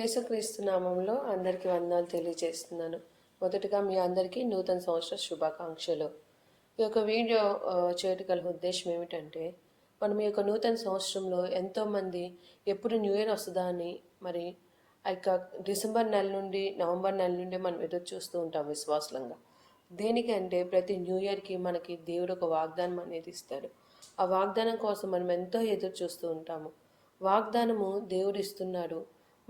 యేసుక్రీస్తు నామంలో అందరికీ వందనాలు తెలియజేస్తున్నాను. మొదటగా మీ అందరికీ నూతన సంవత్సర శుభాకాంక్షలు. ఈ యొక్క వీడియో చేయటగల చేయటం గల ఉద్దేశం ఏమిటంటే మనం ఈ యొక్క నూతన సంవత్సరంలో ఎంతోమంది ఎప్పుడు న్యూ ఇయర్ వస్తుందా అని మరి ఆ యొక్క డిసెంబర్ నెల నుండి నవంబర్ నెల నుండి మనం ఎదురు చూస్తూ ఉంటాం విశ్వాసంగా దేనికంటే ప్రతి న్యూ ఇయర్కి మనకి దేవుడు ఒక వాగ్దానం అనేది ఇస్తాడు. ఆ వాగ్దానం కోసం మనం ఎంతో ఎదురు చూస్తూ ఉంటాము. వాగ్దానము దేవుడు ఇస్తున్నాడు.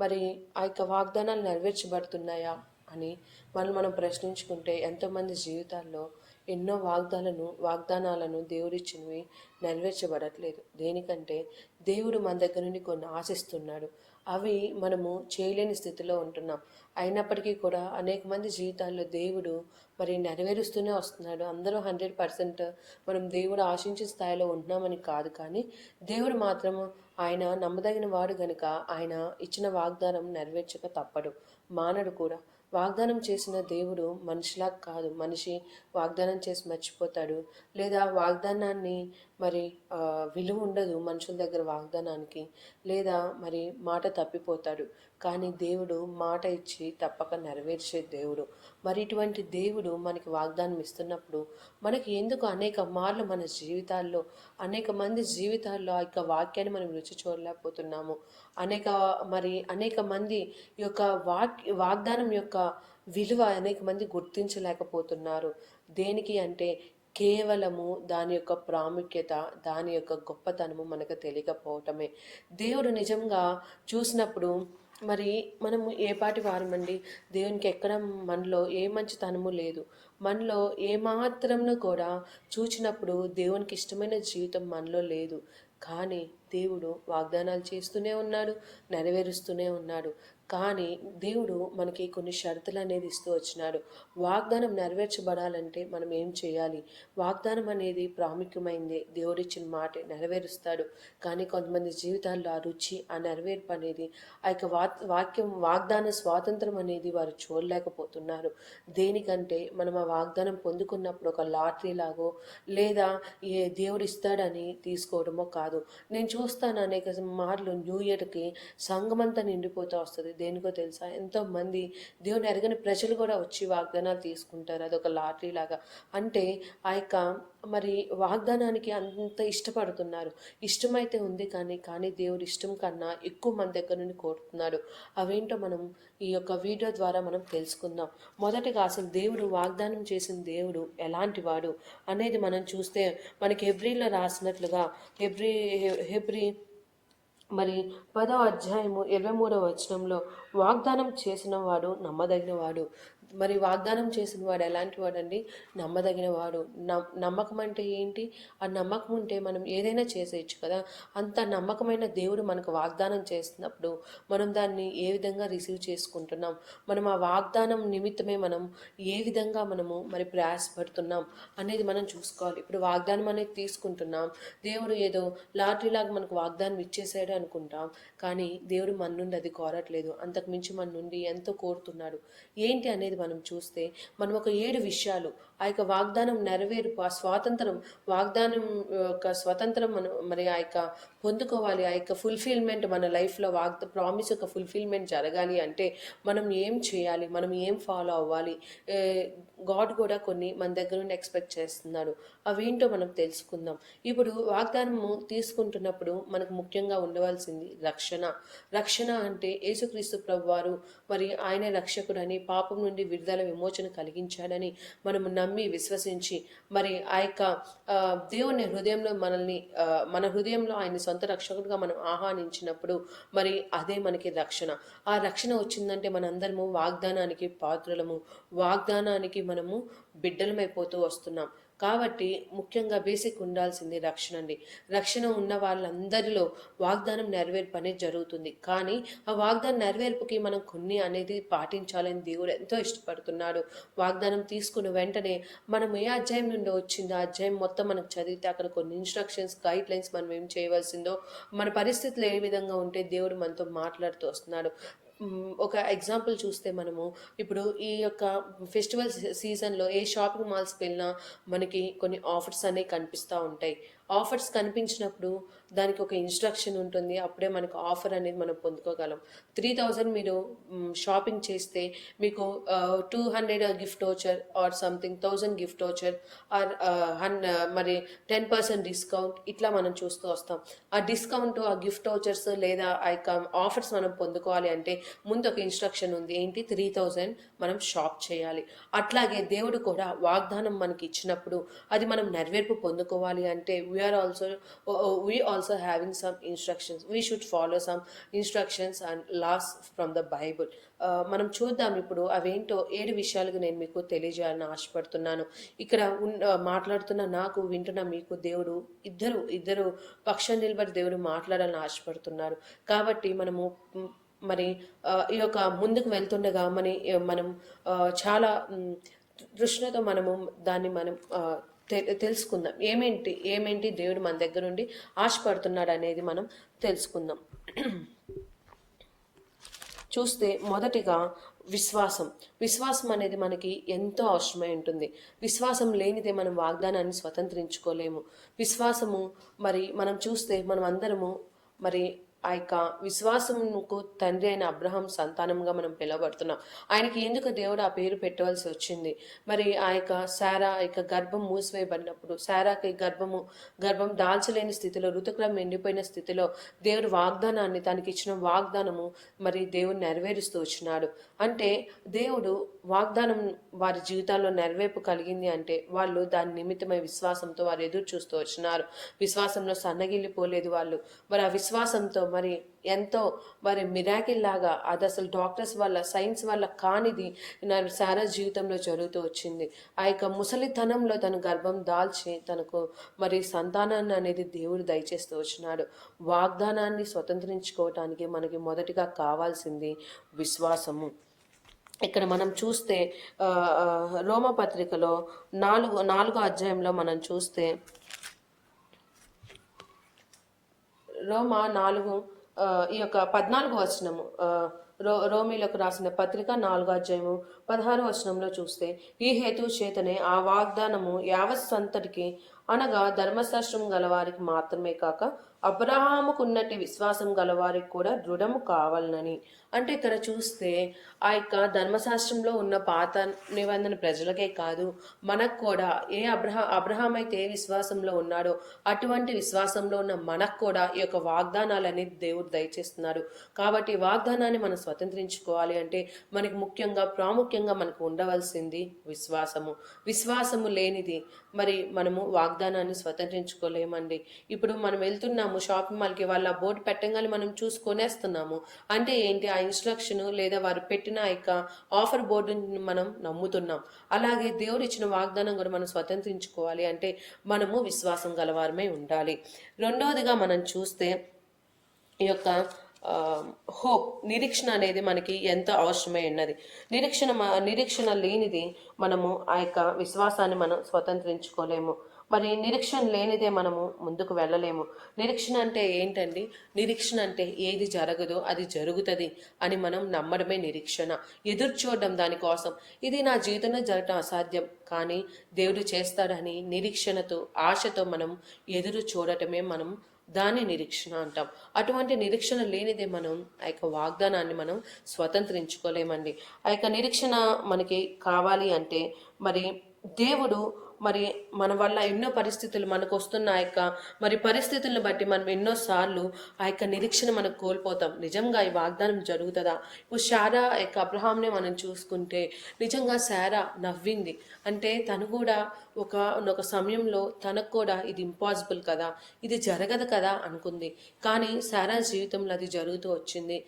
మరి ఆ యొక్క వాగ్దానాలు నెరవేర్చబడుతున్నాయా అని మనం మనం ప్రశ్నించుకుంటే ఎంతోమంది జీవితాల్లో ఎన్నో వాగ్దాలను వాగ్దానాలను దేవుడిచ్చినవి నెరవేర్చబడట్లేదు. దేనికంటే దేవుడు మన దగ్గర నుండి కొన్ని ఆశిస్తున్నాడు. అవి మనము చేయలేని స్థితిలో ఉంటున్నాం. అయినప్పటికీ కూడా అనేక మంది జీవితాల్లో దేవుడు మరి నెరవేరుస్తూనే వస్తున్నాడు. అందరూ హండ్రెడ్ పర్సెంట్ మనం దేవుడు ఆశించిన స్థాయిలో ఉంటున్నామని కాదు కానీ దేవుడు మాత్రము ఆయన నమ్మదగిన వాడు గనుక ఆయన ఇచ్చిన వాగ్దానం నెరవేర్చక తప్పడు. మానడు కూడా. వాగ్దానం చేసిన దేవుడు మనిషిలా కాదు. మనిషి వాగ్దానం చేసి మర్చిపోతాడు. లేదా వాగ్దానాన్ని మరి విలువ ఉండదు మనుషుల దగ్గర వాగ్దానానికి. లేదా మరి మాట తప్పిపోతాడు. కానీ దేవుడు మాట ఇచ్చి తప్పక నెరవేర్చే దేవుడు. మరి ఇటువంటి దేవుడు మనకి వాగ్దానం ఇస్తున్నప్పుడు మనకి ఎందుకు అనేక మార్లు మన జీవితాల్లో అనేక మంది జీవితాల్లో ఆ యొక్క వాక్యాన్ని మనం రుచి చూడలేకపోతున్నాము? అనేక మరి అనేక మంది యొక్క వాక్ వాగ్దానం యొక్క విలువ అనేక మంది గుర్తించలేకపోతున్నారు. దేనికి అంటే కేవలము దాని యొక్క ప్రాముఖ్యత దాని యొక్క గొప్పతనము మనకు తెలియకపోవటమే. దేవుడు నిజంగా చూసినప్పుడు మరి మనము ఏ పాటి వారమండి? దేవునికి ఎక్కడ మనలో ఏ మంచితనము లేదు. మనలో ఏ మాత్రంలో కూడా చూచినప్పుడు దేవునికి ఇష్టమైన జీవితం మనలో లేదు. కానీ దేవుడు వాగ్దానాలు చేస్తూనే ఉన్నాడు నెరవేరుస్తూనే ఉన్నాడు. కానీ దేవుడు మనకి కొన్ని షరతులు అనేది ఇస్తూ వచ్చినాడు. వాగ్దానం నెరవేర్చబడాలంటే మనం ఏం చేయాలి? వాగ్దానం అనేది ప్రాముఖ్యమైంది. దేవుడిచ్చిన మాట నెరవేరుస్తాడు. కానీ కొంతమంది జీవితాల్లో ఆ రుచి ఆ నెరవేర్పు అనేది ఆ యొక్క వాక్యం వాగ్దాన స్వాతంత్రం అనేది వారు చూడలేకపోతున్నారు. దేనికంటే మనం ఆ వాగ్దానం పొందుకున్నప్పుడు ఒక లాటరీ లాగో లేదా ఏ దేవుడు ఇస్తాడని తీసుకోవడమో కాదు. నేను చూస్తాను అనేక మార్లు న్యూ ఇయర్కి సంఘమంతా నిండిపోతూ వస్తుంది. దేనికో తెలుసా? ఎంతోమంది దేవుని ఎరగని ప్రజలు కూడా వచ్చి వాగ్దానాలు తీసుకుంటారు. అదొక లాటరీ లాగా. అంటే ఆ యొక్క మరి వాగ్దానానికి అంత ఇష్టపడుతున్నారు. ఇష్టమైతే ఉంది కానీ కానీ దేవుడు ఇష్టం కన్నా ఎక్కువ మన దగ్గర నుండి కోరుతున్నాడు. అవేంటో మనం ఈ యొక్క వీడియో ద్వారా మనం తెలుసుకుందాం. మొదటగా అసలు దేవుడు వాగ్దానం చేసిన దేవుడు ఎలాంటి వాడు అనేది మనం చూస్తే మనకి హెబ్రిలో రాసినట్లుగా హెబ్రి హెబ్రి మరి పదో అధ్యాయము ఇరవై మూడవ వచనంలో వాగ్దానం చేసిన వాడు మరి వాగ్దానం చేసిన వాడు ఎలాంటి వాడండి? నమ్మదగిన వాడు నమ్మకం అంటే ఏంటి? ఆ నమ్మకం ఉంటే మనం ఏదైనా చేసేయచ్చు కదా. అంత నమ్మకమైన దేవుడు మనకు వాగ్దానం చేస్తున్నప్పుడు మనం దాన్ని ఏ విధంగా రిసీవ్ చేసుకుంటున్నాం? మనం ఆ వాగ్దానం నిమిత్తమే మనం ఏ విధంగా మనము మరి ప్రయాసపడుతున్నాం అనేది మనం చూసుకోవాలి. ఇప్పుడు వాగ్దానం అనేది తీసుకుంటున్నాం. దేవుడు ఏదో లాటరీ లాగా మనకు వాగ్దానం ఇచ్చేసాడు అనుకుంటాం. కానీ దేవుడు మన నుండి అది కోరట్లేదు. అంతకు మించి మన నుండి ఎంతో కోరుతున్నాడు. ఏంటి అనేది మనం చూస్తే మనం ఒక ఏడు విషయాలు ఆ యొక్క వాగ్దానం నెరవేర్పు ఆ స్వాతంత్రం వాగ్దానం యొక్క స్వతంత్రం మనం మరి ఆ యొక్క పొందుకోవాలి ఆ యొక్క ఫుల్ఫిల్మెంట్ మన లైఫ్లో వాగ్ ప్రామిస్ యొక్క ఫుల్ఫిల్మెంట్ జరగాలి అంటే మనం ఏం చేయాలి మనం ఏం ఫాలో అవ్వాలి గాడ్ కూడా కొన్ని మన దగ్గర నుండి ఎక్స్పెక్ట్ చేస్తున్నాడు. అవేంటో మనం తెలుసుకుందాం. ఇప్పుడు వాగ్దానము తీసుకుంటున్నప్పుడు మనకు ముఖ్యంగా ఉండవలసింది రక్షణ. రక్షణ అంటే యేసుక్రీస్తు ప్రభు వారు మరి ఆయన రక్షకుడని పాపం నుండి విడుదల విమోచన కలిగించాడని మనం నమ్మి విశ్వసించి మరి ఆ యొక్క దేవుని హృదయంలో మనల్ని మన హృదయంలో ఆయన సొంత రక్షకుడిగా మనం ఆహ్వానించినప్పుడు మరి అదే మనకి రక్షణ. ఆ రక్షణ వచ్చిందంటే మనందరము వాగ్దానానికి పాత్రలము వాగ్దానానికి మనము బిడ్డలమైపోతూ వస్తున్నాం. కాబట్టి ముఖ్యంగా బేసిక్ ఉండాల్సింది రక్షణ అండి. రక్షణ ఉన్న వాళ్ళందరిలో వాగ్దానం నెరవేర్పు అనేది జరుగుతుంది. కానీ ఆ వాగ్దానం నెరవేర్పుకి మనం కొన్ని అనేది పాటించాలని దేవుడు ఎంతో ఇష్టపడుతున్నాడు. వాగ్దానం తీసుకున్న వెంటనే మనం ఏ అధ్యాయం నుండి వచ్చిందో ఆ అధ్యాయం మొత్తం మనం చదివితే అక్కడ కొన్ని ఇన్స్ట్రక్షన్స్ గైడ్ లైన్స్ మనం ఏం చేయవలసిందో మన పరిస్థితులు ఏ విధంగా ఉంటే దేవుడు మనతో మాట్లాడుతూ వస్తున్నాడు. ఒక ఎగ్జాంపుల్ చూస్తే మనము ఇప్పుడు ఈ యొక్క ఫెస్టివల్ సీజన్లో ఏ షాపింగ్ మాల్స్కి వెళ్ళినా మనకి కొన్ని ఆఫర్స్ అనేవి కనిపిస్తూ ఉంటాయి. ఆఫర్స్ కనిపించినప్పుడు దానికి ఒక ఇన్స్ట్రక్షన్ ఉంటుంది. అప్పుడే మనకు ఆఫర్ అనేది మనం పొందుకోగలం. త్రీ థౌజండ్ మీరు షాపింగ్ చేస్తే మీకు two hundred gift voucher or something thousand gift voucher or హన్ మరి టెన్ పర్సెంట్ డిస్కౌంట్ ఇట్లా మనం చూస్తూ వస్తాం. ఆ డిస్కౌంట్ ఆ గిఫ్ట్ వచ్చర్స్ లేదా ఆ యొక్క ఆఫర్స్ మనం పొందుకోవాలి అంటే ముందు ఒక ఇన్స్ట్రక్షన్ ఉంది. ఏంటి? త్రీ థౌజండ్ మనం షాప్ చేయాలి. అట్లాగే దేవుడు కూడా వాగ్దానం మనకి ఇచ్చినప్పుడు అది మనం నెరవేర్పు పొందుకోవాలి అంటే we are also we also having some instructions we should follow some instructions and laws from the Bible మనం చూద్దాం ఇప్పుడు అవేంటో ఏడు విషయాలకు నేను మీకు తెలియజేయాలని ఆశపడుతున్నాను. ఇక్కడ ఉన్న uh, మాట్లాడుతున్న నాకు వింటున్న మీకు దేవుడు ఇద్దరు ఇద్దరు పక్షం నిలబడి దేవుడు మాట్లాడాలని ఆశపడుతున్నారు. కాబట్టి మనము మరి uh, ఈ యొక్క ముందుకు వెళ్తుండగా మన uh, మనం చాలా దృష్టితో తృష్ణతో మనము దాన్ని మనం తెలుసుకుందాం. ఏమేంటి ఏమేంటి దేవుడు మన దగ్గర నుండి ఆశపడుతున్నాడు అనేది మనం తెలుసుకుందాం. చూస్తే మొదటిగా విశ్వాసం. విశ్వాసం అనేది మనకి ఎంతో అవసరమై ఉంటుంది. విశ్వాసం లేనిదే మనం వాగ్దానాన్ని స్వతంత్రించుకోలేము. విశ్వాసము మరి మనం చూస్తే మనం అందరము మరి ఆ యొక్క విశ్వాసముకు తండ్రి అయిన అబ్రహం సంతానంగా మనం పిలవబడుతున్నాం. ఆయనకి ఎందుకు దేవుడు ఆ పేరు పెట్టవలసి వచ్చింది? మరి ఆ యొక్క శారా ఆ యొక్క గర్భం మూసివేయబడినప్పుడు శారాకి గర్భము గర్భం దాల్చలేని స్థితిలో ఋతుక్రమం ఎండిపోయిన స్థితిలో దేవుడు వాగ్దానాన్ని తనకి ఇచ్చిన వాగ్దానము మరి దేవుడు నెరవేరుస్తూ వచ్చినాడు. అంటే దేవుడు వాగ్దానం వారి జీవితాల్లో నెరవేర్పు కలిగింది అంటే వాళ్ళు దాని నిమిత్తమై విశ్వాసంతో వారు ఎదురు చూస్తూ వచ్చినారు. విశ్వాసంలో సన్నగిల్లిపోలేదు వాళ్ళు. మరి ఆ విశ్వాసంతో మరి ఎంతో మరి మిరాకిల్ లాగా అది అసలు డాక్టర్స్ వల్ల సైన్స్ వల్ల కానిది నా సారా జీవితంలో జరుగుతూ వచ్చింది. ఆ యొక్క ముసలితనంలో తన గర్భం దాల్చి తనకు మరి సంతానాన్ని అనేది దేవుడు దయచేస్తూ వచ్చినాడు. వాగ్దానాన్ని స్వతంత్రించుకోవటానికి మనకి మొదటిగా కావాల్సింది విశ్వాసము. ఇక్కడ మనం చూస్తే రోమపత్రికలో నాలుగు నాలుగో అధ్యాయంలో మనం చూస్తే రోమ నాలుగు ఈ యొక్క పద్నాలుగు వచనము రో రోమిలకు రాసిన పత్రిక నాలుగో అధ్యాయము పదహారు వచనంలో చూస్తే ఈ హేతు చేతనే ఆ వాగ్దానము యావత్ సంతటికి అనగా ధర్మశాస్త్రం గలవారికి మాత్రమే కాక అబ్రహాముకున్నటి విశ్వాసం గలవారికి కూడా దృఢము కావాలనని. అంటే ఇక్కడ చూస్తే ఆ యొక్క ధర్మశాస్త్రంలో ఉన్న పాత నిబంధన ప్రజలకే కాదు మనకు కూడా ఏ అబ్రహా అబ్రహాం అయితే ఏ విశ్వాసంలో ఉన్నాడో అటువంటి విశ్వాసంలో ఉన్న మనకు కూడా ఈ యొక్క వాగ్దానాలని దేవుడు దయచేస్తున్నాడు. కాబట్టి వాగ్దానాన్ని మనం స్వతంత్రించుకోవాలి అంటే మనకి ముఖ్యంగా ప్రాముఖ్యంగా మనకు ఉండవలసింది విశ్వాసము. విశ్వాసము లేనిది మరి మనము వాగ్దానాన్ని స్వతంత్రించుకోలేమండి. ఇప్పుడు మనం వెళ్తున్నాము షాపింగ్ మాల్కి వాళ్ళ బోర్డు పెట్టగానే మనం చూసుకొనేస్తున్నాము అంటే ఏంటి? ఆ ఇన్స్ట్రక్షన్ లేదా వారు పెట్టిన యొక్క ఆఫర్ బోర్డుని మనం నమ్ముతున్నాం. అలాగే దేవుడు ఇచ్చిన వాగ్దానం కూడా మనం స్వతంత్రించుకోవాలి. అంటే మనము విశ్వాసం గలవారమే ఉండాలి. రెండవదిగా మనం చూస్తే ఈ యొక్క హోప్ నిరీక్షణ అనేది మనకి ఎంతో అవసరమై ఉన్నది. నిరీక్షణ నిరీక్షణ లేనిది మనము ఆ యొక్క విశ్వాసాన్ని మనం స్వతంత్రించుకోలేము. మరి నిరీక్షణ లేనిదే మనము ముందుకు వెళ్ళలేము. నిరీక్షణ అంటే ఏంటండి? నిరీక్షణ అంటే ఏది జరగదో అది జరుగుతుంది అని మనం నమ్మడమే నిరీక్షణ. ఎదురు చూడడం దానికోసం ఇది నా జీవితంలో జరగడం అసాధ్యం. కానీ దేవుడు చేస్తాడని నిరీక్షణతో ఆశతో మనం ఎదురు చూడటమే మనం దాన్ని నిరీక్షణ అంటాం. అటువంటి నిరీక్షణ లేనిదే మనం ఆ యొక్క వాగ్దానాన్ని మనం స్వతంత్రించుకోలేమండి. ఆ యొక్క నిరీక్షణ మనకి కావాలి అంటే మరి దేవుడు మరి మన వల్ల ఎన్నో పరిస్థితులు మనకు వస్తున్న ఆ యొక్క మరి పరిస్థితులను బట్టి మనం ఎన్నోసార్లు ఆ యొక్క నిరీక్షణ మనం కోల్పోతాం. నిజంగా ఈ వాగ్దానం జరుగుతుందా? ఇప్పుడు శారా యొక్క అబ్రహాంనే మనం చూసుకుంటే నిజంగా శారా నవ్వింది. అంటే తను కూడా ఒక ఒక సమయంలో తనకు కూడా ఇది ఇంపాసిబుల్ కదా. ఇది జరగదు కదా అనుకుంది. కానీ శారా జీవితంలో అది జరుగుతూ వచ్చింది.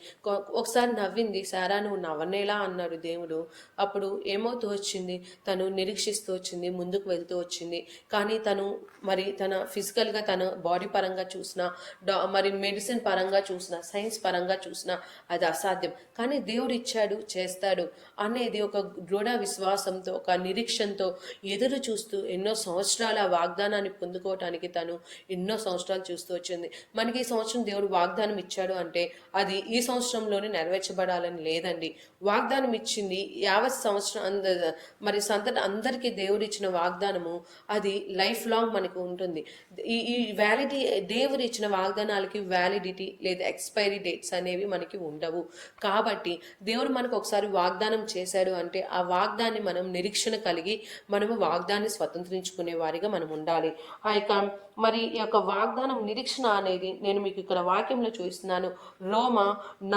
ఒకసారి నవ్వింది. శారా నువ్వు నవ్వనేలా? అన్నాడు దేవుడు. అప్పుడు ఏమవుతూ వచ్చింది? తను నిరీక్షిస్తూ వచ్చింది. ముందుకు వెళ్తూ వచ్చింది. కానీ తను మరి తన ఫిజికల్గా తన బాడీ పరంగా చూసినా డా మరి మెడిసిన్ పరంగా చూసినా సైన్స్ పరంగా చూసినా అది అసాధ్యం. కానీ దేవుడు ఇచ్చాడు చేస్తాడు అనేది ఒక దృఢ విశ్వాసంతో ఒక నిరీక్షణతో ఎదురు చూస్తూ ఎన్నో సంవత్సరాల వాగ్దానాన్ని పొందుకోవటానికి తను ఎన్నో సంవత్సరాలు చూస్తూ వచ్చింది. మనకి ఈ సంవత్సరం దేవుడు వాగ్దానం ఇచ్చాడు అంటే అది ఈ సంవత్సరంలోనే నెరవేర్చబడాలని లేదండి. వాగ్దానం ఇచ్చింది యావత్ సంవత్సరం అంద మరి సంతట అందరికీ దేవుడు ఇచ్చిన వాగ్దానం వాగ్దానము అది లైఫ్ లాంగ్ మనకు ఉంటుంది. ఈ ఈ వ్యాలిటీ దేవుడు ఇచ్చిన వాగ్దానాలకి వ్యాలిడిటీ లేదా ఎక్స్పైరీ డేట్స్ అనేవి మనకి ఉండవు. కాబట్టి దేవుడు మనకు ఒకసారి వాగ్దానం చేశాడు అంటే ఆ వాగ్దాన్ని మనం నిరీక్షణ కలిగి మనము వాగ్దాన్ని స్వతంత్రించుకునే వారిగా మనం ఉండాలి. ఆ యొక్క మరి ఈ యొక్క వాగ్దానం నిరీక్షణ అనేది నేను మీకు ఇక్కడ వాక్యంలో చూస్తున్నాను రోమ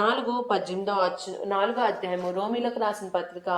నాలుగు పద్దెనిమిదో వచ్చ నాలుగో అధ్యాయము రోమిలకు రాసిన పత్రిక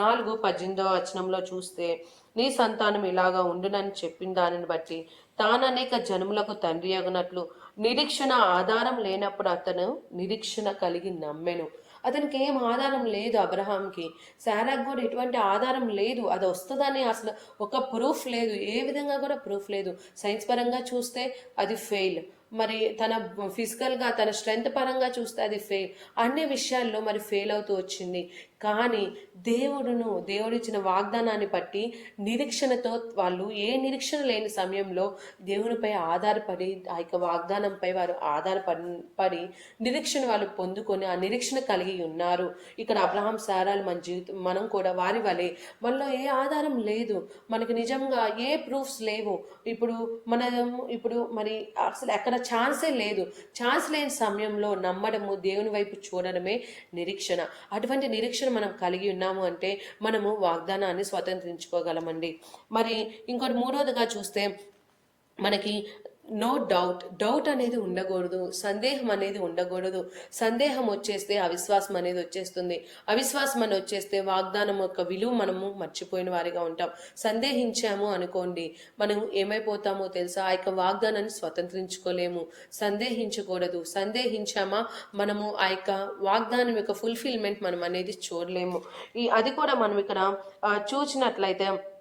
నాలుగు పద్దెనిమిదో వచనంలో చూస్తే నీ సంతానం ఇలాగా ఉండునని చెప్పిన దానిని బట్టి తాను అనేక జనములకు తండ్రి అగినట్లు నిరీక్షణ ఆధారం లేనప్పుడు అతను నిరీక్షణ కలిగి నమ్మెను. అతనికి ఏం ఆధారం లేదు అబ్రహాంకి. శారాకు కూడా ఎటువంటి ఆధారం లేదు. అది వస్తుందని అసలు ఒక ప్రూఫ్ లేదు. ఏ విధంగా కూడా ప్రూఫ్ లేదు. సైన్స్ పరంగా చూస్తే అది ఫెయిల్ మరి తన ఫిజికల్గా తన స్ట్రెంగ్త్ పరంగా చూస్తే అది ఫెయిల్ అన్ని విషయాల్లో మరి ఫెయిల్ అవుతూ వచ్చింది. కానీ దేవుడును దేవుడిచ్చిన వాగ్దానాన్ని బట్టి నిరీక్షణతో వాళ్ళు ఏ నిరీక్షణ లేని సమయంలో దేవునిపై ఆధారపడి ఆ యొక్క వాగ్దానంపై వారు ఆధారపడి పడి నిరీక్షణ వాళ్ళు పొందుకొని ఆ నిరీక్షణ కలిగి ఉన్నారు. ఇక్కడ అబ్రహాం సారాలు మన జీవితం మనం కూడా వారి వలె మనలో ఏ ఆధారం లేదు. మనకి నిజంగా ఏ ప్రూఫ్స్ లేవు. ఇప్పుడు మనం ఇప్పుడు మరి అసలు ఎక్కడ ఛాన్సే లేదు. ఛాన్స్ లేని సమయంలో నమ్మడము దేవుని వైపు చూడడమే నిరీక్షణ. అటువంటి నిరీక్షణ మనం కలిగి ఉన్నాము అంటే మనము వాగ్దానాన్ని స్వతంత్రించుకోగలమండి. మరి ఇంకోటి మూడవదిగా చూస్తే మనకి నో డౌట్ డౌట్ అనేది ఉండకూడదు. సందేహం అనేది ఉండకూడదు. సందేహం వచ్చేస్తే అవిశ్వాసం అనేది వచ్చేస్తుంది. అవిశ్వాసం అని వచ్చేస్తే వాగ్దానం యొక్క విలువ మనము మర్చిపోయిన వారిగా ఉంటాం. సందేహించాము అనుకోండి మనం ఏమైపోతామో తెలుసా? ఆ యొక్క వాగ్దానాన్ని స్వతంత్రించుకోలేము. సందేహించకూడదు. సందేహించామా? మనము ఆ యొక్క వాగ్దానం యొక్క ఫుల్ఫిల్మెంట్ మనం అనేది చూడలేము. ఈ అది కూడా మనం ఇక్కడ చూసినట్లయితే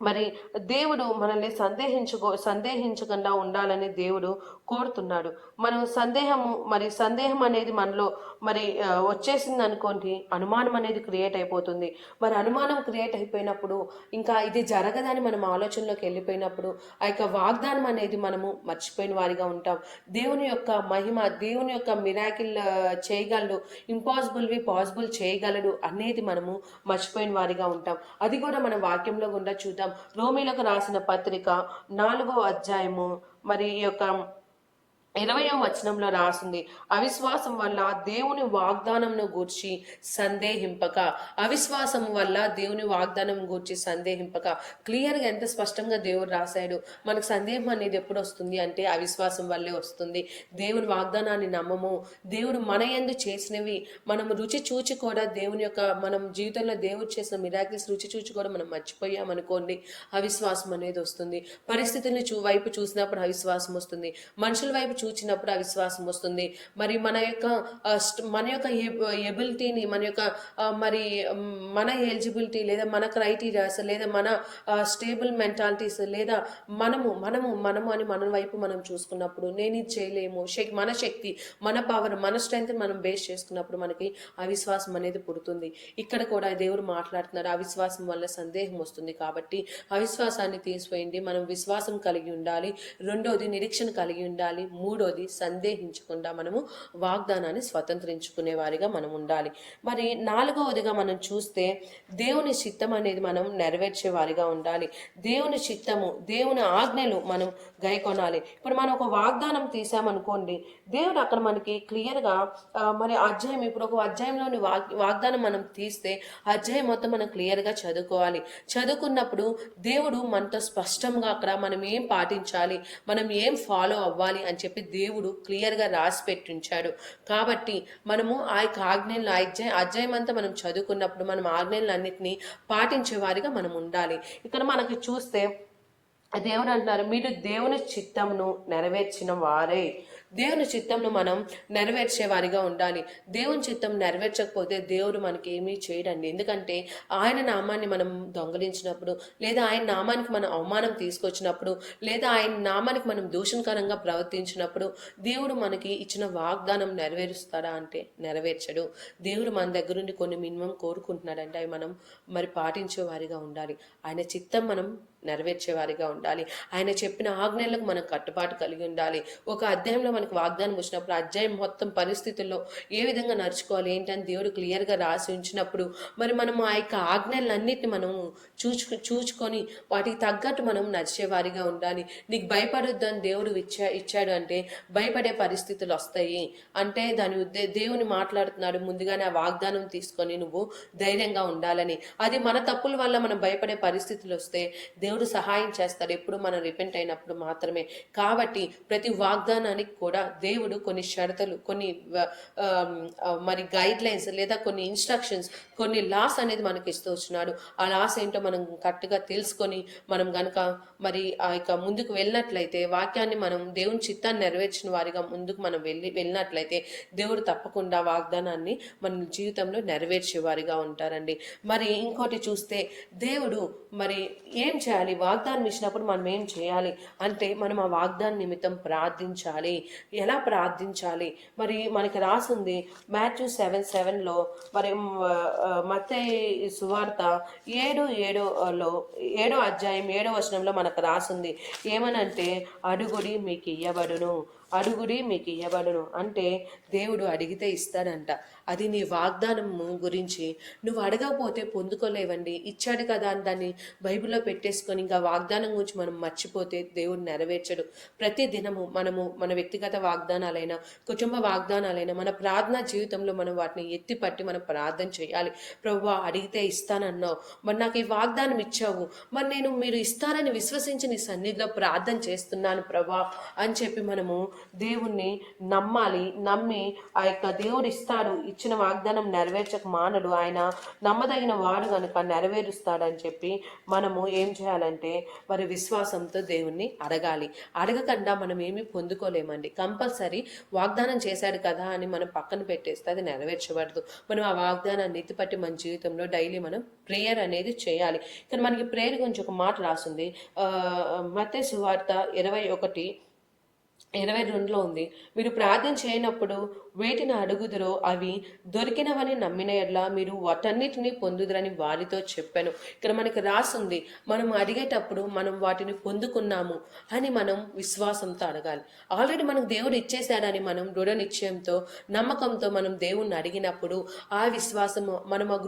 మరి దేవుడు మనల్ని సందేహించుకో సందేహించకుండా ఉండాలని దేవుడు కోరుతున్నాడు. మనం సందేహము మరి సందేహం అనేది మనలో మరి వచ్చేసింది అనుకోండి అనుమానం అనేది క్రియేట్ అయిపోతుంది. మరి అనుమానం క్రియేట్ అయిపోయినప్పుడు ఇంకా ఇది జరగదని మనం ఆలోచనలోకి వెళ్ళిపోయినప్పుడు ఆ యొక్క వాగ్దానం అనేది మనము మర్చిపోయిన వారిగా ఉంటాం. దేవుని యొక్క మహిమ దేవుని యొక్క మిరాకిల్ చేయగలడు ఇంపాసిబుల్వి పాసిబుల్ చేయగలడు అనేది మనము మర్చిపోయిన వారిగా ఉంటాం. అది కూడా మన వాక్యంలో గుండా చూద్దాం. రోమిలకు రాసిన పత్రిక నాలుగో అధ్యాయము మరి ఈ యొక్క ఇరవయో వచనంలో రాసింది అవిశ్వాసం వల్ల దేవుని వాగ్దానంను గూర్చి సందేహింపక. అవిశ్వాసం వల్ల దేవుని వాగ్దానం గూర్చి సందేహింపక. క్లియర్గా ఎంత స్పష్టంగా దేవుడు రాశాడు? మనకు సందేహం అనేది ఎప్పుడు వస్తుంది అంటే అవిశ్వాసం వల్లే వస్తుంది. దేవుని వాగ్దానాన్ని నమ్మము. దేవుడు మన యందు చేసినవి. మనం రుచి చూచి కూడా దేవుని యొక్క మనం జీవితంలో దేవుడు చేసిన మిరాకిల్స్ రుచి చూచి కూడా మనం మర్చిపోయామనుకోండి అవిశ్వాసం అనేది వస్తుంది. పరిస్థితుల్ని చూ వైపు చూసినప్పుడు అవిశ్వాసం వస్తుంది. మనుషుల వైపు చూచినప్పుడు అవిశ్వాసం వస్తుంది. మరి మన యొక్క మన యొక్క ఎబిలిటీని మన యొక్క మరి మన ఎలిజిబిలిటీ లేదా మన క్రైటీరియాస్ లేదా మన స్టేబుల్ మెంటాలిటీస్ లేదా మనము మనము మనము అని మన వైపు మనం చూసుకున్నప్పుడు నేను ఇది చేయలేము శక్ మన శక్తి మన పవర్ మన స్ట్రెంత్ మనం బేస్ చేసుకున్నప్పుడు మనకి అవిశ్వాసం అనేది పుడుతుంది. ఇక్కడ కూడా దేవుడు మాట్లాడుతున్నారు అవిశ్వాసం వల్ల సందేహం వస్తుంది కాబట్టి అవిశ్వాసాన్ని తీసివేయండి మనం విశ్వాసం కలిగి ఉండాలి రెండోది నిరీక్షణ కలిగి ఉండాలి మూడోది సందేహించకుండా మనము వాగ్దానాన్ని స్వతంత్రించుకునే వారిగా మనం ఉండాలి. మరి నాలుగవదిగా మనం చూస్తే దేవుని చిత్తం అనేది మనం నెరవేర్చే వారిగా ఉండాలి. దేవుని చిత్తము దేవుని ఆజ్ఞలు మనం గైకొనాలి. ఇప్పుడు మనం ఒక వాగ్దానం తీసామనుకోండి దేవుడు అక్కడ మనకి క్లియర్గా మరి అధ్యాయం ఇప్పుడు ఒక అధ్యాయంలోని వాగ్ వాగ్దానం మనం తీస్తే అధ్యాయం మొత్తం మనం క్లియర్గా చదువుకోవాలి. చదువుకున్నప్పుడు దేవుడు మనతో స్పష్టంగా అక్కడ మనం ఏం పాటించాలి మనం ఏం ఫాలో అవ్వాలి అని చెప్పి దేవుడు క్లియర్గా రాసి పెట్టించాడు. కాబట్టి మనము ఆ యొక్క ఆజ్ఞలను అధ్యాయం అధ్యాయం అంతా మనం చదువుకున్నప్పుడు మనం ఆజ్ఞలన్నింటినీ పాటించే వారిగా మనం ఉండాలి. ఇక్కడ మనకి చూస్తే దేవుడు అంటున్నారు మీరు దేవుని చిత్తమును నెరవేర్చిన వారే. దేవుని చిత్తంను మనం నెరవేర్చే వారిగా ఉండాలి. దేవుని చిత్తం నెరవేర్చకపోతే దేవుడు మనకి ఏమీ చేయడండి. ఎందుకంటే ఆయన నామాన్ని మనం దొంగలించినప్పుడు లేదా ఆయన నామానికి మనం అవమానం తీసుకొచ్చినప్పుడు లేదా ఆయన నామానికి మనం దూషణకరంగా ప్రవర్తించినప్పుడు దేవుడు మనకి ఇచ్చిన వాగ్దానం నెరవేరుస్తాడా అంటే నెరవేర్చడు. దేవుడు మన దగ్గర నుండి కొన్ని మినిమం కోరుకుంటున్నాడంటే అవి మనం మరి పాటించే వారిగా ఉండాలి. ఆయన చిత్తం మనం నెరవేర్చేవారిగా ఉండాలి. ఆయన చెప్పిన ఆజ్ఞలకు మనం కట్టుబాటు కలిగి ఉండాలి. ఒక అధ్యాయంలో మనకు వాగ్దానం వచ్చినప్పుడు అధ్యాయం మొత్తం పరిస్థితుల్లో ఏ విధంగా నడుచుకోవాలి ఏంటని దేవుడు క్లియర్గా రాసి ఉంచినప్పుడు మరి మనం ఆ యొక్క ఆజ్ఞలన్నిటిని మనం చూచు చూచుకొని వాటికి తగ్గట్టు మనం నడిచేవారిగా ఉండాలి. నీకు భయపడొద్దు అని దేవుడు ఇచ్చా ఇచ్చాడు అంటే భయపడే పరిస్థితులు వస్తాయి. అంటే దాని ఉద్దే దేవుని మాట్లాడుతున్నాడు ముందుగానే ఆ వాగ్దానం తీసుకొని నువ్వు ధైర్యంగా ఉండాలని. అది మన తప్పుల వల్ల మనం భయపడే పరిస్థితులు వస్తే దేవుడు సహాయం చేస్తాడు. ఎప్పుడు మనం రిపెంట్ అయినప్పుడు మాత్రమే. కాబట్టి ప్రతి వాగ్దానానికి కూడా దేవుడు కొన్ని షరతులు కొన్ని మరి గైడ్ లైన్స్ లేదా కొన్ని ఇన్స్ట్రక్షన్స్ కొన్ని లాస్ అనేది మనకి ఇస్తూ వచ్చినాడు. ఆ లాస్ ఏంటో మనం కరెక్ట్గా తెలుసుకొని మనం కనుక మరి ఆ యొక్క ముందుకు వెళ్ళినట్లయితే వాక్యాన్ని మనం దేవుని చిత్తాన్ని నెరవేర్చిన వారిగా ముందుకు మనం వెళ్ళి వెళ్ళినట్లయితే దేవుడు తప్పకుండా వాగ్దానాన్ని మన జీవితంలో నెరవేర్చే వారిగా ఉంటారండి. మరి ఇంకోటి చూస్తే దేవుడు మరి ఏం చేయాలి వాగ్దానం ఇచ్చినప్పుడు మనం ఏం చేయాలి అంటే మనం ఆ వాగ్దానం నిమిత్తం ప్రార్థించాలి. ఎలా ప్రార్థించాలి? మరి మనకి రాసింది మాథ్యూ సెవెన్ సెవెన్లో మరి మతే సువార్త ఏడు ఏడోలో ఏడో అధ్యాయం ఏడో వచనంలో మనకు రాసింది. ఏమనంటే అడుగుడి మీకు ఇయ్యబడును అడుగుడి మీకు ఇవ్వబడును అంటే దేవుడు అడిగితే ఇస్తాడంట. అది నీ వాగ్దానము గురించి. నువ్వు అడగకపోతే పొందుకోలేవండి. ఇచ్చాడు కదా అని దాన్ని బైబిల్లో పెట్టేసుకొని ఇంకా వాగ్దానం గురించి మనం మర్చిపోతే దేవుడు నెరవేర్చడు. ప్రతి దినము మనము మన వ్యక్తిగత వాగ్దానాలైనా కుటుంబ వాగ్దానాలైనా మన ప్రార్థనా జీవితంలో మనం వాటిని ఎత్తి పట్టి మనం ప్రార్థన చేయాలి. ప్రభు అడిగితే ఇస్తానన్నావు. మరి నాకు ఈ వాగ్దానం ఇచ్చావు. మరి నేను మీరు ఇస్తారని విశ్వసించి నీ సన్నిధిలో ప్రార్థన చేస్తున్నాను ప్రభా అని చెప్పి మనము దేవుణ్ణి నమ్మాలి నమ్మి ఆ యొక్క దేవుడు ఇస్తాడు ఇచ్చిన వాగ్దానం నెరవేర్చక మానడు ఆయన నమ్మదగిన వాడు కనుక నెరవేరుస్తాడని చెప్పి మనము ఏం చేయాలంటే మరి విశ్వాసంతో దేవుణ్ణి అడగాలి. అడగకుండా మనం ఏమీ పొందుకోలేమండి. కంపల్సరీ వాగ్దానం చేశాడు కదా అని మనం పక్కన పెట్టేస్తే అది నెరవేర్చబడదు. మనం ఆ వాగ్దానాన్ని ఎత్తిపట్టి మన జీవితంలో డైలీ మనం ప్రేయర్ అనేది చేయాలి. కానీ మనకి ప్రేయర్ గురించి ఒక మాట రాసింది. మతే సువార్త ఇరవై ఒకటి ఇరవై రెండులో ఉంది. మీరు ప్రార్థన చేయనప్పుడు వేటిని అడుగుదురో అవి దొరికినవని నమ్మిన ఎడ్లా మీరు వాటన్నిటిని పొందుదరని వారితో చెప్పాను. ఇక్కడ మనకి రాసుంది మనం అడిగేటప్పుడు మనం వాటిని పొందుకున్నాము అని మనం విశ్వాసంతో అడగాలి. ఆల్రెడీ మనకు దేవుడు ఇచ్చేశాడని మనం దృఢ నిశ్చయంతో నమ్మకంతో మనం దేవుణ్ణి అడిగినప్పుడు ఆ విశ్వాసము మనం ఆ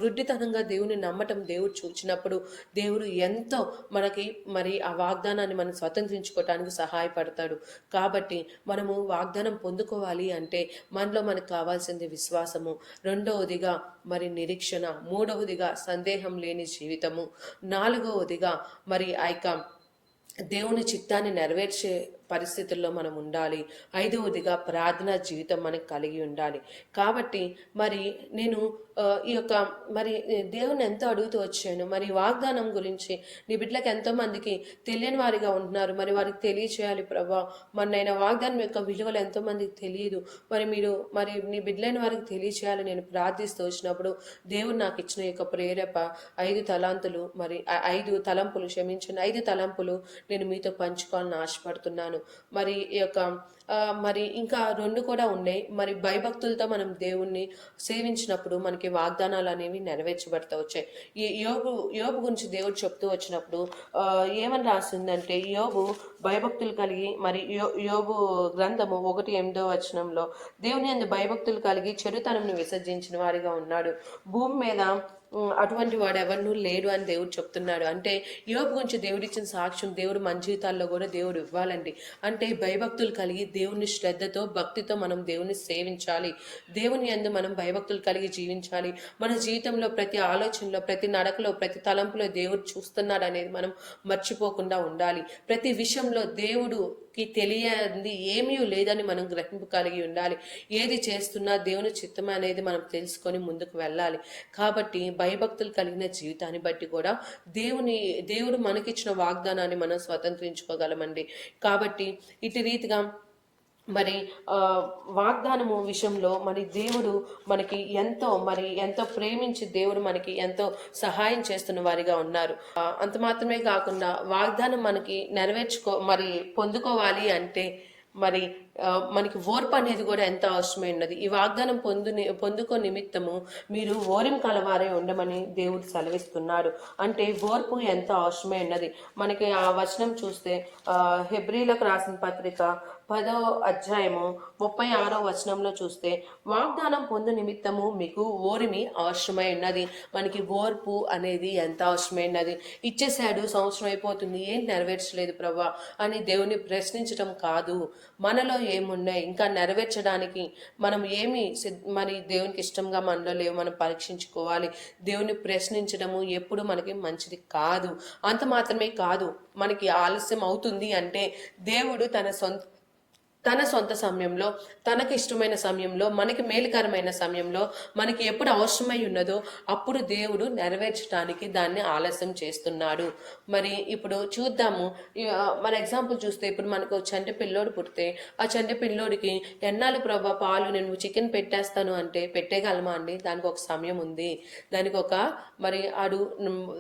దేవుని నమ్మటం దేవుడు చూచినప్పుడు దేవుడు ఎంతో మనకి మరి ఆ వాగ్దానాన్ని మనం స్వతంత్రించుకోవటానికి సహాయపడతాడు. కాబట్టి మనము వాగ్దానం పొందుకోవాలి అంటే మనలో మనకు కావాల్సింది విశ్వాసము. రెండవదిగా మరి నిరీక్షణ. మూడవదిగా సందేహం లేని జీవితము. నాలుగవదిగా మరి ఆ యొక్క దేవుని చిత్తాన్ని నెరవేర్చే పరిస్థితుల్లో మనం ఉండాలి. ఐదవదిగా ప్రార్థనా జీవితం మనకు కలిగి ఉండాలి. కాబట్టి మరి నేను ఈ యొక్క మరి దేవుని ఎంతో అడుగుతూ వచ్చాను. మరి వాగ్దానం గురించి నీ బిడ్డలకు ఎంతో మందికి తెలియని వారిగా ఉంటున్నారు. మరి వారికి తెలియచేయాలి ప్రభా. మరి నేను వాగ్దానం యొక్క విలువలు ఎంతో మందికి తెలియదు. మరి మీరు మరి నీ బిడ్డలైన వారికి తెలియచేయాలి నేను ప్రార్థిస్తూ వచ్చినప్పుడు దేవుడు నాకు ఇచ్చిన యొక్క ప్రేరేప ఐదు తలాంతులు మరి ఐదు తలంపులు క్షమించిన ఐదు తలంపులు నేను మీతో పంచుకోవాలని ఆశపడుతున్నాను. మరి ఈ యొక్క మరి ఇంకా రెండు కూడా ఉన్నాయి. మరి భయభక్తులతో మనం దేవుణ్ణి సేవించినప్పుడు మనకి వాగ్దానాలు అనేవి నెరవేర్చబడతా వచ్చాయి ఈ యోగు యోగు గురించి దేవుడు చెప్తూ వచ్చినప్పుడు ఏమని రాసిందంటే యోగు భయభక్తులు కలిగి మరి యో యోగు గ్రంథము ఒకటి ఎనిమిదో వచనంలో దేవుని అందు భయభక్తులు కలిగి చెడుతనంను విసర్జించిన వారిగా ఉన్నాడు. భూమి మీద అటువంటి వాడు ఎవరినూ లేడు అని దేవుడు చెప్తున్నాడు. అంటే యోగు గురించి దేవుడిచ్చిన సాక్ష్యం దేవుడు మన జీవితాల్లో కూడా దేవుడు ఇవ్వాలండి. అంటే భయభక్తులు కలిగి దేవుని శ్రద్ధతో భక్తితో మనం దేవుని సేవించాలి. దేవుని యందు మనం భయభక్తులు కలిగి జీవించాలి. మన జీవితంలో ప్రతి ఆలోచనలో ప్రతి నడకలో ప్రతి తలంపులో దేవుడు చూస్తున్నాడు అనేది మనం మర్చిపోకుండా ఉండాలి. ప్రతి విషయంలో దేవుడుకి తెలియంది ఏమీ లేదని మనం గ్రహింపు కలిగి ఉండాలి. ఏది చేస్తున్నా దేవుని చిత్తం అనేది మనం తెలుసుకొని ముందుకు వెళ్ళాలి. కాబట్టి భయభక్తులు కలిగిన జీవితాన్ని బట్టి కూడా దేవుని దేవుడు మనకిచ్చిన వాగ్దానాన్ని మనం స్వతంత్రించుకోగలమండి. కాబట్టి ఇటు రీతిగా మరి వాగ్దానము విషయంలో మరి దేవుడు మనకి ఎంతో మరి ఎంతో ప్రేమించి దేవుడు మనకి ఎంతో సహాయం చేస్తున్న వారిగా ఉన్నారు. అంత మాత్రమే కాకుండా వాగ్దానం మనకి నెరవేర్చుకో మరి పొందుకోవాలి అంటే మరి మనకి ఓర్పు అనేది కూడా ఎంత అవసరమైనది ఈ వాగ్దానం పొందు పొందుకో నిమిత్తము మీరు ఓరిం కలవారే ఉండమని దేవుడు సెలవిస్తున్నాడు. అంటే ఓర్పు ఎంత అవసరమైనది మనకి ఆ వచనం చూస్తే హెబ్రిలకు రాసిన పత్రిక పదో అధ్యాయము ముప్పై ఆరో వచనంలో చూస్తే వాగ్దానం పొందు నిమిత్తము మీకు ఓరిమి అవసరమై ఉన్నది. మనకి ఓర్పు అనేది ఎంత అవసరమై ఉన్నది? ఇచ్చేసాడు సంవత్సరం అయిపోతుంది ఏం నెరవేర్చలేదు ప్రభా అని దేవుని ప్రశ్నించడం కాదు. మనలో ఏమున్నాయి? ఇంకా నెరవేర్చడానికి మనం ఏమి సిద్- మరి దేవునికి ఇష్టంగా మనలో లేవు మనం పరీక్షించుకోవాలి. దేవుని ప్రశ్నించడము ఎప్పుడు మనకి మంచిది కాదు. అంత మాత్రమే కాదు మనకి ఆలస్యం అవుతుంది అంటే దేవుడు తన సొంత తన సొంత సమయంలో తనకు ఇష్టమైన సమయంలో మనకి మేలుకరమైన సమయంలో మనకి ఎప్పుడు అవసరమై ఉన్నదో అప్పుడు దేవుడు నెరవేర్చడానికి దాన్ని ఆలస్యం చేస్తున్నాడు. మరి ఇప్పుడు చూద్దాము. మన ఎగ్జాంపుల్ చూస్తే ఇప్పుడు మనకు చంటి పిల్లోడు పుడితే ఆ చంటి పిల్లోడికి ఎన్నాళ్ళు ప్రభా పాలు నేను చికెన్ పెట్టేస్తాను అంటే పెట్టేయగలమా అండి? దానికి ఒక సమయం ఉంది. దానికి ఒక మరి అడు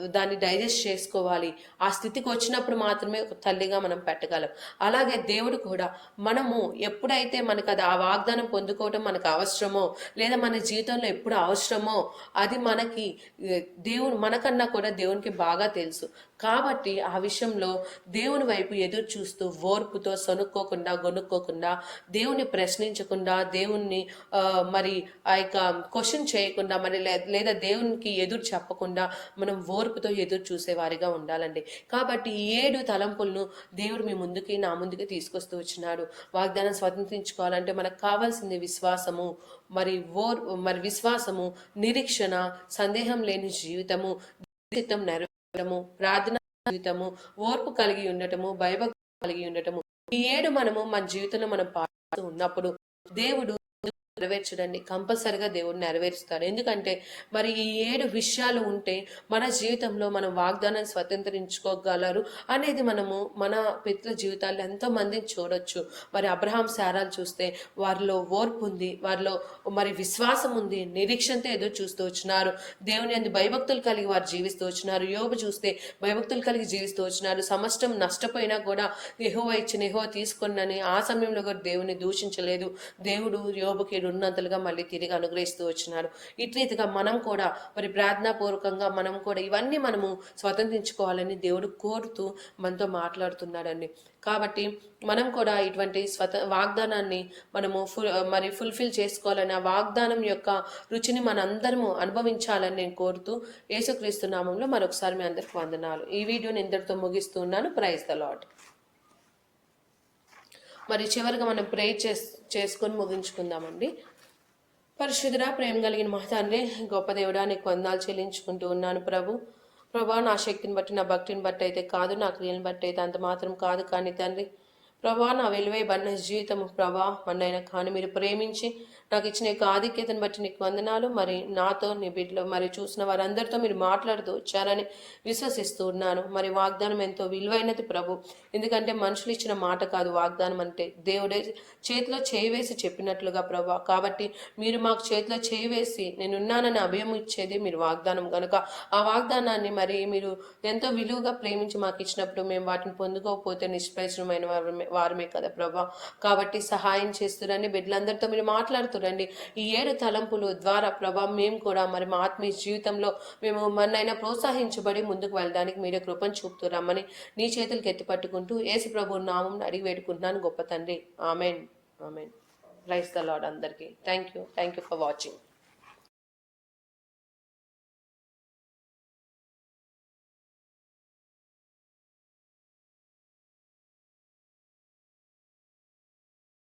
దాన్ని డైజెస్ట్ చేసుకోవాలి. ఆ స్థితికి వచ్చినప్పుడు మాత్రమే ఒక తల్లిగా మనం పెట్టగలం. అలాగే దేవుడు కూడా మనము ఎప్పుడైతే మనకు అది ఆ వాగ్దానం పొందుకోవటం మనకు అవసరమో లేదా మన జీవితంలో ఎప్పుడు అవసరమో అది మనకి దేవుని దేవుడు మనకన్నా కూడా దేవునికి బాగా తెలుసు. కాబట్టి ఆ విషయంలో దేవుని వైపు ఎదురు చూస్తూ ఓర్పుతో సనుక్కోకుండా గొనుక్కోకుండా దేవుని ప్రశ్నించకుండా దేవుణ్ణి మరి ఆ యొక్క క్వశ్చన్ చేయకుండా మరి లే- లేదా దేవునికి ఎదురు చెప్పకుండా మనం ఓర్పుతో ఎదురు చూసేవారిగా ఉండాలండి. కాబట్టి ఏడు తలంపులను దేవుడు మీ ముందుకి నా ముందుకి తీసుకొస్తూ వచ్చినాడు. వాగ్దానం స్వతంత్రించుకోవాలంటే మనకు కావాల్సింది విశ్వాసము మరి ఓర్ మరి విశ్వాసము నిరీక్షణ సందేహం లేని జీవితము జీవితం నెరవేరము ప్రార్థన జీవితము ఓర్పు కలిగి ఉండటము భయభక్తి కలిగి ఉండటము. ఈ ఏడు మనము మన జీవితంలో మనం పాడుతూ ఉన్నప్పుడు దేవుడు నెరవేర్చడాన్ని కంపల్సరిగా దేవుడు నెరవేరుస్తాడు. ఎందుకంటే మరి ఈ ఏడు విషయాలు ఉంటే మన జీవితంలో మనం వాగ్దానం స్వతంత్రించుకోగలరు అనేది మనము మన పితృ జీవితాల్లో ఎంతో మందిని చూడొచ్చు. మరి అబ్రహాం సారాలు చూస్తే వారిలో ఓర్పు ఉంది వారిలో మరి విశ్వాసం ఉంది నిరీక్షణతో ఎదురు చూస్తూ వచ్చినారు. దేవుని అందు భయభక్తులు కలిగి వారు జీవిస్తూ వచ్చినారు. యోబు చూస్తే భయభక్తులు కలిగి జీవిస్తూ వచ్చినారు. సమస్తం నష్టపోయినా కూడా ఎహో ఇచ్చిన ఎహో తీసుకున్నని ఆ సమయంలో కూడా దేవుని దూషించలేదు. దేవుడు యోబుకి ఉన్నంతలుగా మళ్ళీ తిరిగి అనుగ్రహిస్తూ వచ్చినారు. ఇటు రీతిగా మనం కూడా మరి ప్రార్థనాపూర్వకంగా మనం కూడా ఇవన్నీ మనము స్వతంత్రించుకోవాలని దేవుడు కోరుతూ మనతో మాట్లాడుతున్నాడండి. కాబట్టి మనం కూడా ఇటువంటి స్వత వాగ్దానాన్ని మనము ఫుల్ మరి ఫుల్ఫిల్ చేసుకోవాలని ఆ వాగ్దానం యొక్క రుచిని మనందరము అనుభవించాలని నేను కోరుతూ యేసుక్రీస్తు నామంలో మరొకసారి మీ అందరికి వందనాలు. ఈ వీడియోని ఇంతటితో ముగిస్తున్నాను ప్రైజ్ ద లాట్ మరి చివరిగా మనం ప్రే చేస్ చేసుకొని ముగించుకుందామండి. పరిశుద్ధుడా ప్రేమ కలిగిన మా గొప్ప దేవుడా నీకు వందాలు చెల్లించుకుంటూ ఉన్నాను ప్రభు. ప్రభా నా శక్తిని బట్టి నా భక్తిని బట్టి అయితే కాదు నా క్రియలను బట్టి అయితే అంత మాత్రం కాదు కానీ తండ్రి. ప్రభా నా వెలువైబడిన జీవితము ప్రభా మన్నైనా కానీ మీరు ప్రేమించి నాకు ఇచ్చిన యొక్క ఆధిక్యతను బట్టి నీకు వందనాలు. మరి నాతో నీ బిడ్డలో మరి చూసిన వారందరితో మీరు మాట్లాడుతూ వచ్చారని విశ్వసిస్తూ ఉన్నాను. మరి వాగ్దానం ఎంతో విలువైనది ప్రభు. ఎందుకంటే మనుషులు ఇచ్చిన మాట కాదు వాగ్దానం అంటే దేవుడే చేతిలో చేయివేసి చెప్పినట్లుగా ప్రభా. కాబట్టి మీరు మాకు చేతిలో చేయివేసి నేనున్నానని అభయం ఇచ్చేది మీరు వాగ్దానం కనుక ఆ వాగ్దానాన్ని మరి మీరు ఎంతో విలువగా ప్రేమించి మాకు ఇచ్చినప్పుడు మేము వాటిని పొందుకోకపోతే నిష్ప్రయోజనమైన వారమే వారమే కదా ప్రభా. కాబట్టి సహాయం చేస్తురండి బిడ్డలందరితో మీరు చూడండి. ఈ ఏడు తలంపులు ద్వారా ప్రభా మేము కూడా మరి మా ఆత్మీయ జీవితంలో మేము మన్నైనా ప్రోత్సహించబడి ముందుకు వెళ్ళడానికి మీరే కృపను చూపుతురమ్మని నీ చేతులకు ఎత్తిపట్టుకుంటూ యేసు ప్రభు నామం అడిగి వేడుకుంటున్నాను. గొప్ప తండ్రి. Amen. Amen. Praise the Lord అందరికీ. Thank you thank you for watching.